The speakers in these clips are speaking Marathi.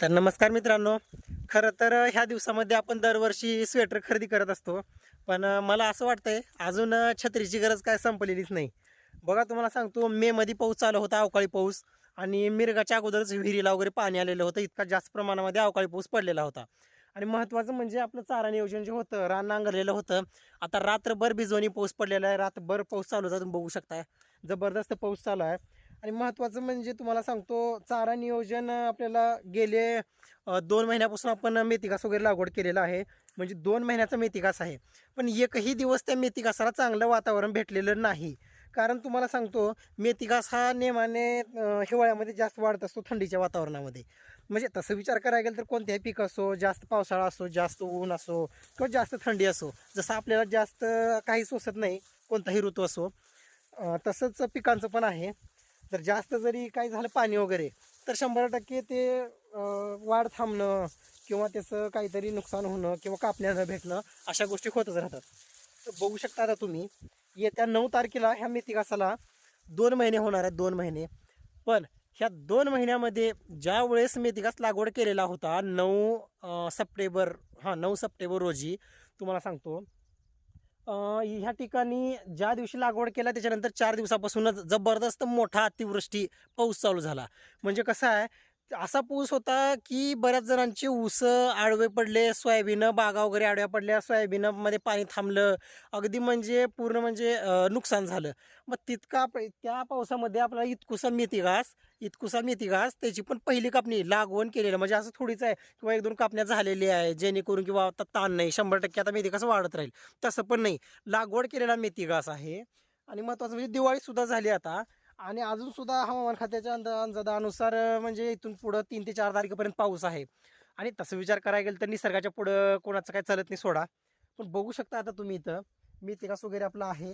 तर नमस्कार मित्रांनो. खरं तर ह्या दिवसामध्ये आपण दरवर्षी स्वेटर खरेदी करत असतो. पण मला असं वाटतंय अजून छत्रीची गरज काय संपलेलीच नाही. बघा तुम्हाला सांगतो मेमध्ये पाऊस चालू होता अवकाळी पाऊस. आणि मिरगाच्या अगोदरच विहिरीला वगैरे पाणी आलेलं होतं. इतका जास्त प्रमाणामध्ये अवकाळी पाऊस पडलेला होता. आणि महत्त्वाचं म्हणजे आपलं चारा नियोजन जे होतं रान नांगरलेलं होतं. आता रात्रभर बिजवणी पाऊस पडलेला आहे. रात्रभर पाऊस चालू होता तुम्ही बघू शकताय. जबरदस्त पाऊस चालू आहे. आणि महत्त्वाचं म्हणजे तुम्हाला सांगतो चारा नियोजन आपल्याला गेले दोन महिन्यापासून आपण मेथिकास वगैरे लागवड केलेलं आहे. म्हणजे दोन महिन्याचा मेथिकास आहे. पण एकही दिवस त्या मेथिकासाला चांगलं वातावरण भेटलेलं नाही. कारण तुम्हाला सांगतो मेथिकास हा नेमाने हिवाळ्यामध्ये जास्त वाढत असतो थंडीच्या वातावरणामध्ये. म्हणजे तसं विचार करायला गेलं तर कोणत्याही पीक असो जास्त पावसाळा असो जास्त ऊन असो किंवा जास्त थंडी असो जसं आपल्याला जास्त काही सोसत नाही कोणताही ऋतू असो तसंच पिकांचं पण आहे. जर जास्त जरी काही झालं पाणी वगैरे तर शंभर टक्के ते वाढ थांबणं किंवा त्याचं काहीतरी नुकसान होणं किंवा कापण्या न भेटणं अशा गोष्टी होतच राहतात. तर बघू शकता आता तुम्ही येत्या नऊ तारखेला ह्या मेथीकासाला दोन महिने होणार आहेत दोन महिने. पण ह्या दोन महिन्यामध्ये ज्या वेळेस मेथिकास लागवड केलेला होता नऊ सप्टेंबर हां नऊ सप्टेंबर रोजी तुम्हाला सांगतो. ह्या ठिकाणी ज्या दिवशी लागवड केला त्याच्यानंतर चार दिवसापासूनच जबरदस्त मोठा अतिवृष्टी पाऊस चालू झाला. म्हणजे कसं आहे असा पूस होता की बऱ्याच जणांचे ऊस आडवे पडले सोयाबीन बागा वगैरे आडव्या पडल्या सोयाबीनमध्ये पाणी थांबलं. अगदी म्हणजे पूर्ण म्हणजे नुकसान झालं. मग तितका त्या पावसामध्ये आपल्याला इतकुसा मेथी घास इतकुसा मेथी घास त्याची पण पहिली कापणी लागवण केलेलं. म्हणजे असं थोडीच आहे किंवा एक दोन कापण्या झालेल्या आहे जेणेकरून किंवा आता ताण नाही शंभर टक्के आता मेथी घास वाढत राहील तसं पण नाही. लागवड केलेला मेथी घास आहे. आणि महत्त्वाचं म्हणजे दिवाळीसुद्धा झाली आता. आणि अजून सुद्धा हवामान खात्याच्या अंदाजानुसार म्हणजे इथून पुढं तीन ते चार तारखेपर्यंत पाऊस आहे. आणि तसं विचार करायला गेलं तर निसर्गाच्या पुढं कोणाचं काय चालत नाही सोडा. पण बघू शकता आता तुम्ही इथं. मेथीकास वगैरे आपला आहे.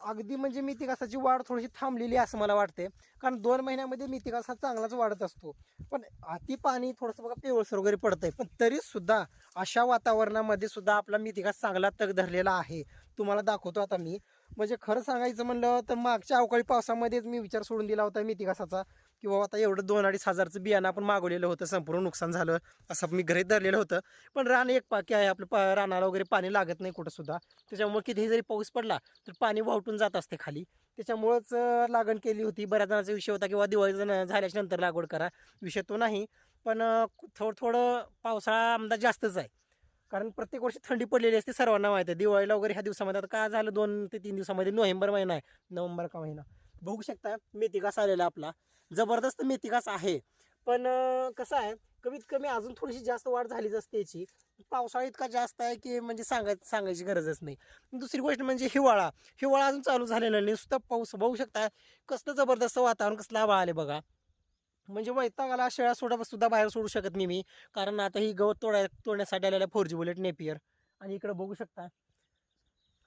अगदी म्हणजे मेथीकासाची वाढ थोडीशी थांबलेली असं मला वाटते कारण दोन महिन्यामध्ये मेथीकास हा चांगलाच वाढत असतो. पण अति पाणी थोडंसं बघा पिवळसर वगैरे पडतंय. पण तरी सुद्धा अशा वातावरणामध्ये सुद्धा आपला मेथीकास चांगला तग धरलेला आहे. तुम्हाला दाखवतो आता मी. म्हणजे खरं सांगायचं म्हणलं तर मागच्या अवकाळी पावसामध्येच मी विचार सोडून दिला होता मेथीकासाचा किंवा आता एवढं दोन अडीच हजारचं बियाणं आपण मागवलेलं होतं संपूर्ण नुकसान झालं असं मी घरी धरलेलं होतं. पण रान एक पाकी आहे आपलं पा रानाला वगैरे पाणी लागत नाही कुठंसुद्धा त्याच्यामुळे कितीही जरी पाऊस पडला तर पाणी वाहटून जात असते खाली. त्याच्यामुळंच लागण केली होती. बऱ्याच जणांचा विषय होता किंवा दिवाळी झाल्याच्यानंतर लागवड करा. विषय तो नाही. पण थोडं थोडं पावसाळा आमदा जास्तच आहे. कारण प्रत्येक वर्षी थंडी पडलेली असते सर्वांना माहिती आहे. दिवाळीला वगैरे ह्या दिवसामध्ये आता काय झालं दोन ते तीन दिवसामध्ये नोव्हेंबर महिना आहे. नोव्हेंबर का महिना? बघू शकता मेथीघास आलेला आपला. जबरदस्त मेथीघास आहे. पण कसं आहे कमीत कमी अजून थोडीशी जास्त वाढ झालीच असते याची. पावसाळा इतका जास्त आहे की म्हणजे सांगाय सांगायची गरजच नाही. दुसरी गोष्ट म्हणजे हिवाळा. हिवाळा अजून चालू झालेला नाही. नुसतं पाऊस. बघू शकता कसलं जबरदस्त वातावरण कसलं आभाळ आले बघा. म्हणजे वैतागाला शेळ्या सोडा सुद्धा बाहेर सोडू शकत नाही मी. कारण आता ही गवत तोडाय तोडण्यासाठी आलेल्या फोर जी बुलेट नेपियर. आणि इकडे बघू शकता.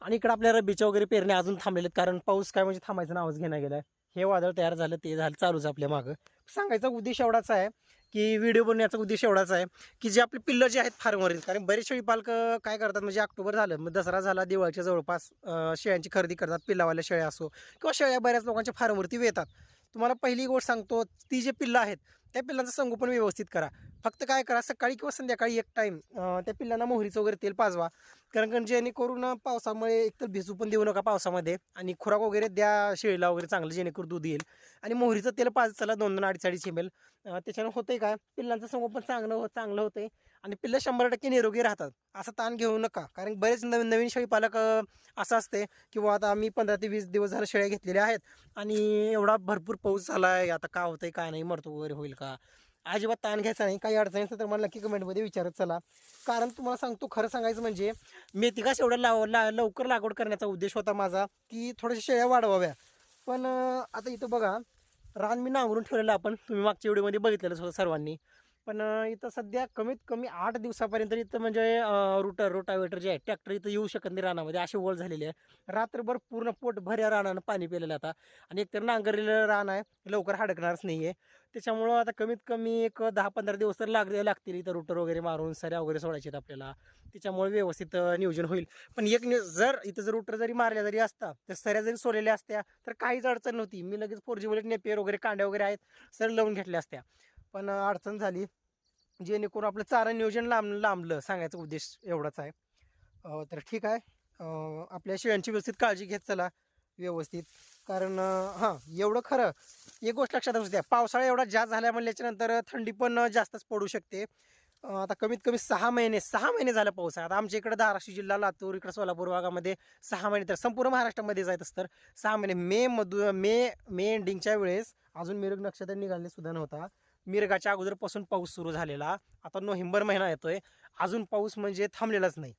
आणि इकडे आपल्या रब्बीच्या वगैरे पेरणे अजून थांबलेले आहेत कारण पाऊस काय म्हणजे थांबायचं नावच घेण्या गेलाय हे वादळ तयार झालं ते झालं चालूच आपल्या मागं. सांगायचा उद्देश एवढाच आहे की व्हिडिओ बनवण्याचा उद्देश एवढाच आहे की जे आपले पिल्लं जे आहेत फार्मवरील कारण बरेच शेळी पालक काय करतात म्हणजे ऑक्टोबर झालं मग दसरा झाला दिवाळीच्या जवळपास शेळ्यांची खरेदी करतात पिल्लावाल्या शेळ्या असो किंवा शेळ्या बऱ्याच लोकांच्या फार्मवरती येतात तुम्हाला पहिली गोष्ट सांगतो ती जे पिल्लं आहेत त्या पिल्लांचं संगोपन व्यवस्थित करा. फक्त काय करा सकाळी किंवा संध्याकाळी एक टाईम त्या पिल्लांना मोहरीचं वगैरे तेल पाजवा. कारण कारण जेणेकरून पावसामुळे एकतर भिजू पण देऊ नका पावसामध्ये आणि खुराक वगैरे द्या शेळीला वगैरे चांगलं जेणेकरून दूध येईल. आणि मोहरीचं तेल पाज चला दोन दोन अडीच अडीच एम त्याच्यानं होतंय काय पिल्लांचं संगोपन चांगलं हो चांगलं होतंय. आणि पिल्लं शंभर टक्के निरोगी राहतात. असं ताण घेऊ नका. कारण बरेच नवीन नवीन शेळी पालक असं असते किंवा आता आम्ही पंधरा ते वीस दिवस झालं शेळ्या घेतलेल्या आहेत आणि एवढा भरपूर पाऊस झाला आहे आता का होतंय काय नाही मरतो वगैरे होईल का? अजिबात ताण घ्यायचा नाही. काही अडचणी असेल तर मला नक्की कमेंटमध्ये विचारत चला. कारण तुम्हाला सांगतो खरं सांगायचं म्हणजे मेथीघास एवढं लाव ला लवकर लागवड करण्याचा उद्देश होता माझा की थोड्याशा शेळ्या वाढवाव्या. पण आता इथं बघा रान मी नांगरून ठेवलेलं आपण. तुम्ही मागच्या व्हिडिओमध्ये बघितलेलं होतं सर्वांनी. पण इथं सध्या कमीत कमी आठ दिवसापर्यंत इथं म्हणजे रुटर रोटावेटर जे आहे ट्रॅक्टर इथं येऊ शकत नाही रानामध्ये. अशी ओळ झालेली आहे. रात्रभर पूर्ण पोट भऱ्या रानानं पाणी पिलेलं आता. आणि एकतर नांगरलेलं रान आहे लवकर हडकणारच नाही आहे त्याच्यामुळं आता कमीत कमी एक दहा पंधरा दिवस तर लागले लागतील इथं रुटर वगैरे मारून सऱ्या वगैरे सोडायचे आहेत आपल्याला. त्याच्यामुळे व्यवस्थित नियोजन होईल. पण एक नि- जर इथं जर रुटर जरी मारल्या जरी असता तर सऱ्या जरी सोडलेल्या असत्या तर काहीच अडचण नव्हती. मी लगेच फोर जी बुलेट नेपियर वगैरे कांड्या वगैरे आहेत सर लावून घेतल्या असत्या. पण अडचण झाली. जेणेकरून आपलं चारा नियोजन लांब लांबलं सांगायचा उद्देश एवढाच आहे. तर ठीक आहे. आपल्या शेळ्यांची व्यवस्थित काळजी घेत चला. व्यवस्थित. कारण हां एवढं खरं एक गोष्ट लक्षात असू द्या. पावसाळा एवढा जास्त झाला म्हणल्याच्यानंतर थंडी पण जास्तच पडू शकते. आता कमीत कमी सहा महिने सहा महिने झाला पाऊस आहे. आता आमच्या इकडे धाराशिव जिल्हा लातूर इकडे सोलापूर भागामध्ये सहा महिने तर संपूर्ण महाराष्ट्रामध्ये जायत असतं सहा महिने. मे मधू मे मे एंडिंगच्या वेळेस अजून मिरग नक्षत्र निघाले सुद्धा नव्हता. मिरगाच्या अगोदरपासून पाऊस सुरू झालेला. आता नोव्हेंबर महिना येतोय. अजून पाऊस म्हणजे थांबलेलाच नाही.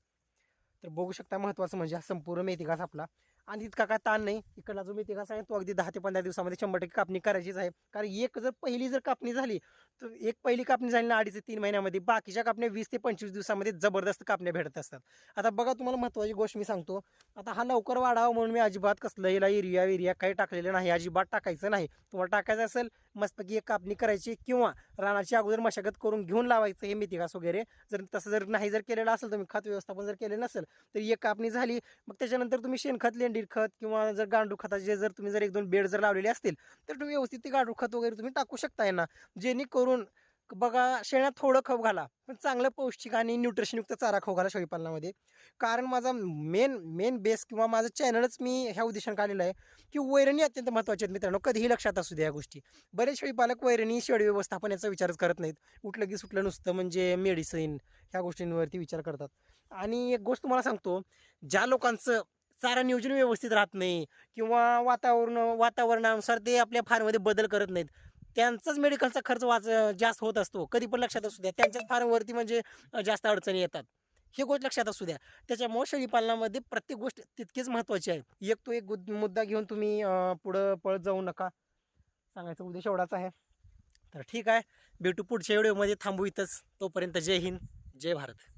तर बघू शकता महत्त्वाचं म्हणजे हा संपूर्ण मेथीघास आपला. आणि इतका काय ताण नाही. इकडला जो मेथीघास आहे तो अगदी दहा ते पंधरा दिवसामध्ये शंभर टक्के कापणी करायचीच आहे. कारण एक जर पहिली जर कापणी झाली तर एक पहिली कापणी झाली ना अडीच ते तीन महिन्यामध्ये बाकीच्या कापण्या वीस ते पंचवीस दिवसामध्ये जबरदस्त कापण्या भेटत असतात. आता बघा तुम्हाला महत्त्वाची गोष्ट मी सांगतो. आता हा लवकर वाढावा म्हणून मी अजिबात कसलं याला एरिया एरिया काही टाकलेलं नाही. अजिबात टाकायचं नाही. तुम्हाला टाकायचं असेल मस्तपैकी एक कापणी करायची किंवा रानाची अगोदर मशागत करून घेऊन लावायचं हे मेथीघास वगैरे. जर तसं जर नाही जर केलेलं असेल तुम्ही खत व्यवस्थापन जर केले नसेल तर एक कापणी झाली. मग त्याच्यानंतर तुम्ही शेणखत लेंडीर खत किंवा जर गांडूळ खताचे जर तुम्ही जर एक दोन बेड जर लावलेले असतील तर तुम्ही व्यवस्थित ते गांडूळ खत वगैरे तुम्ही टाकू शकता ना जेणेकरून बघा शेणात थोडं खप घाला. पण चांगलं पौष्टिक आणि न्यूट्रिशनयुक्त चारा खाऊ घाला शेळीपालनामध्ये. कारण माझा मेन मेन बेस किंवा माझं चॅनलच मी ह्या उद्देशाने काढलेलं आहे की वैरणी अत्यंत महत्त्वाची आहेत मित्रांनो. कधीही लक्षात असू द्या या गोष्टी. बरेच शेळीपालक वैरणी शेळी व्यवस्थापन याचा विचारच करत नाहीत. उठलं की सुटलं नुसतं म्हणजे मेडिसिन ह्या गोष्टींवरती विचार करतात. आणि एक गोष्ट तुम्हाला सांगतो ज्या लोकांचं चारा नियोजन व्यवस्थित राहत नाही किंवा वातावरण वातावरणानुसार ते आपल्या फार्ममध्ये बदल करत नाहीत त्यांचाच मेडिकलचा खर्च वाच जास्त होत असतो. कधी पण लक्षात असू द्या. त्यांच्याच फार्मवरती म्हणजे जास्त अडचणी येतात. ही गोष्ट लक्षात असू द्या. त्याच्यामुळे शेळीपालनामध्ये प्रत्येक गोष्ट तितकीच महत्त्वाची आहे. एक तो एक मुद्दा घेऊन तुम्ही पुढं पळत जाऊ नका. सांगायचा उद्देश एवढाच आहे. तर ठीक आहे. भेटू पुढच्या व्हिडिओमध्ये थांबू इथंच. तोपर्यंत जय हिंद. जय भारत.